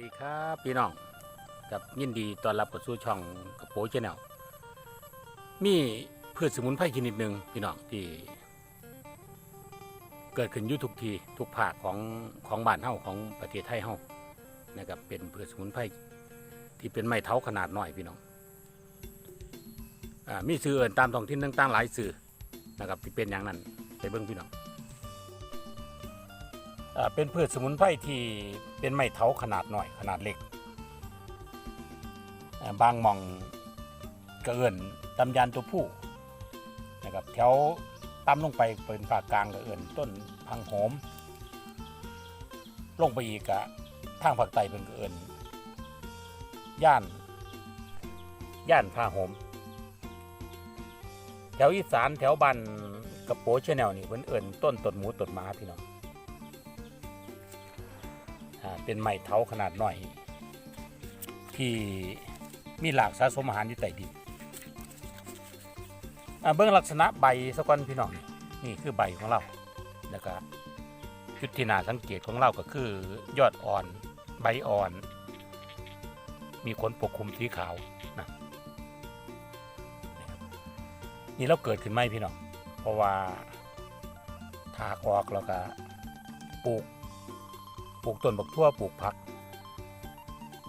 ดีครับพี่น้องกับยินดีต้อนรับกับสู่ช่องกระโปงชาแนลมีพืชสมุนไพรชนิดหนึ่งพี่น้องที่ เกิดขึ้นอยู่ทุกทีทุกภาคของของบ้านเฮาของประเทศไทยเฮานะครับเป็นพืชสมุนไพรที่เป็นไม้เท้าขนาดน้อยพี่น้องอมีสื่อเอื่นตามท้องถิ่นต่างๆหลายสื่อนะครับที่เป็นอย่างนั้นไปเบิ่งพี่น้อง เป็นพืชสมุนไพรที่เป็นไม้เถาขนาดหน่อยขนาดเล็ก บางมองกระเอื่นตำยานตัวผู้นะครับแถวต่ำลงไปเป็นภาคกลางกระเอื่นต้นพังโหม ลงไปอีกอะทางภาคใต้เป็นกระเอื่นย่านย่านพาโหม แถวอีสานแถวบ้านกระโปชแนลนี่เพิ่นเอิ่นต้นต้นหมูต้นหมาพี่น้อง เป็นไม้เท้าขนาดหน้อย ที่มีหลากสะสมอาหารอยู่ใต้ดินเบื้องลักษณะใบสะกอนพี่น้องนี่คือใบของเราแล้วก็จุดที่น่าสังเกตของเราก็คือยอดอ่อนใบอ่อน มีขนปกคลุมสีขาวนะนี่เราเกิดขึ้นไหมพี่น้องเพราะว่าถากออกแล้วก็ปลูก ปลูกต้นบักทั่วปลูกผัก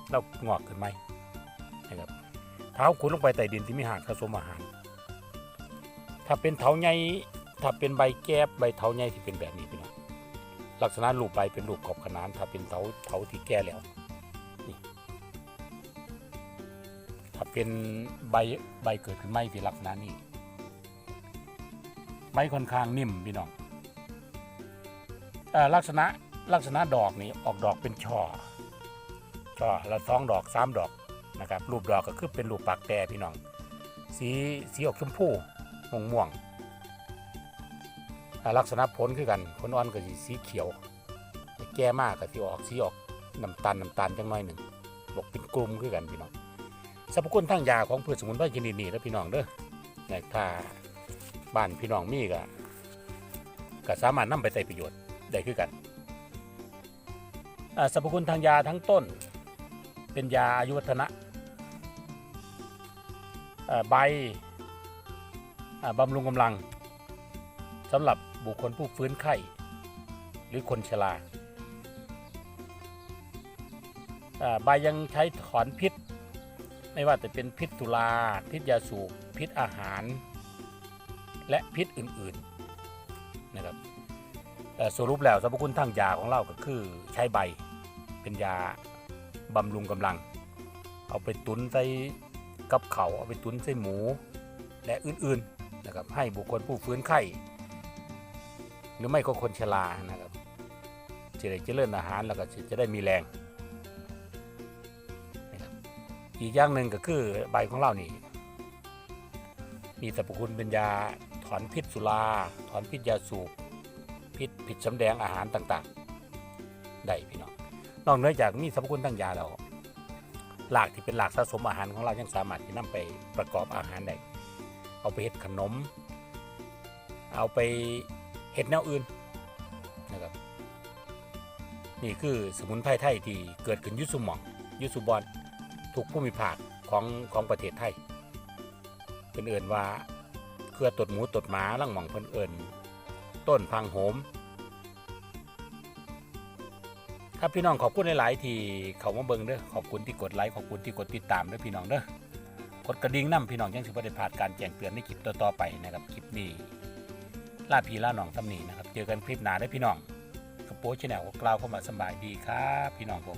แล้วงอกขึ้นไหมนะครับเท้าขุดลงไปใต้ดินที่มีหากสะสมอาหาร ถ้าเป็นเถาใหญ่ถ้าเป็นใบแก้บใบเถาใหญ่ที่เป็นแบบนี้พี่น้องลักษณะรูปใบเป็นรูปขอบขนาน ถ้าเป็นเถาเถาที่แก่แล้วนี่ถ้าเป็นใบใบเกิดขึ้นไหมที่ลักษณะนี้ใบค่อนข้างนิ่มพี่น้องลักษณะ ลักษณะดอกนี่ออกดอกเป็นช่อ ช่อละสองดอกสามดอกนะครับรูปดอกก็คือเป็นรูปปากแต่พี่น้อง สีสีออกชมพูม่วงม่วงลักษณะผลคือกันผลอ่อนก็สีสีเขียว แก่มากก็สีออกสีออกน้ำตาลน้ำตาลจังหน่อยหนึ่งบอกเป็นกลุ่มคือกันพี่น้องสรรพคุณทางยาของพืชสมุนไพรชนิดนี้แล้วพี่น้องเด้อเนี่ยถ้าบ้านพี่น้องมีก็ก็สามารถนำไปใช้ประโยชน์ได้คือกัน สรรพคุณทางยาทั้งต้น เป็นยาอายุวัฒนะใบบำรุงกำลังสำหรับบุคคลผู้ฟื้นไข้ หรือคนชราใบยังใช้ถอนพิษ ไม่ว่าจะเป็นพิษตุลา พิษยาสูบพิษอาหาร และพิษอื่นๆนะครับสรุปแล้วสรรพคุณทางยาของเราก็คือใช้ใบ เป็นยาบำรุงกำลัง เอาไปตุนใส่กับเขาเอาไปตุนใส่หมูและอื่นๆนะครับให้บุคคลผู้ฟื้นไข้หรือไม่ก็คนชรานะครับจะได้เจริญอาหารแล้วก็จะได้มีแรงนะครับอีกอย่างหนึ่งก็คือใบของเรานี่มีสรรพคุณเป็นยาถอนพิษสุราถอนพิษยาสูบพิษผิดสำแดงอาหารต่างๆ ได้พี่น้อง นอกเหนือจากมีสรรพคุณทางยาแล้วหลากที่เป็นหลากสะสมอาหารของเรายังสามารถที่นำไปประกอบอาหารได้เอาไปเฮ็ดขนม เอาไปเฮ็ดแนวอื่นนะครับนี่คือสมุนไพรไทยที่เกิดขึ้นยุสุมองยุสุบอนทุกภูมิภาคของของประเทศไทยเพิ่นเอื่นว่าเครือตดหมูตดหมาลังหม่องเพิ่นเอิ่นต้นพังโหม ครับพี่น้องขอบคุณหลายๆที่เขามาเบิ่งเด้อขอบคุณที่กดไลค์ขอบคุณที่กดติดตามเด้อพี่น้องเด้อกดกระดิ่งนํพี่น้องยังสิบ่ได้พลาดการแจ้งเตือนในคลิปต่อๆไปนะครับคลิปนี้ลาพี่ลาน้องตำหนีนะครับเจอกันคลิปหน้าเด้อพี่น้องกระโปรงชาแนลกล่าวเข้ามาสบายดีครับพี่น้องผม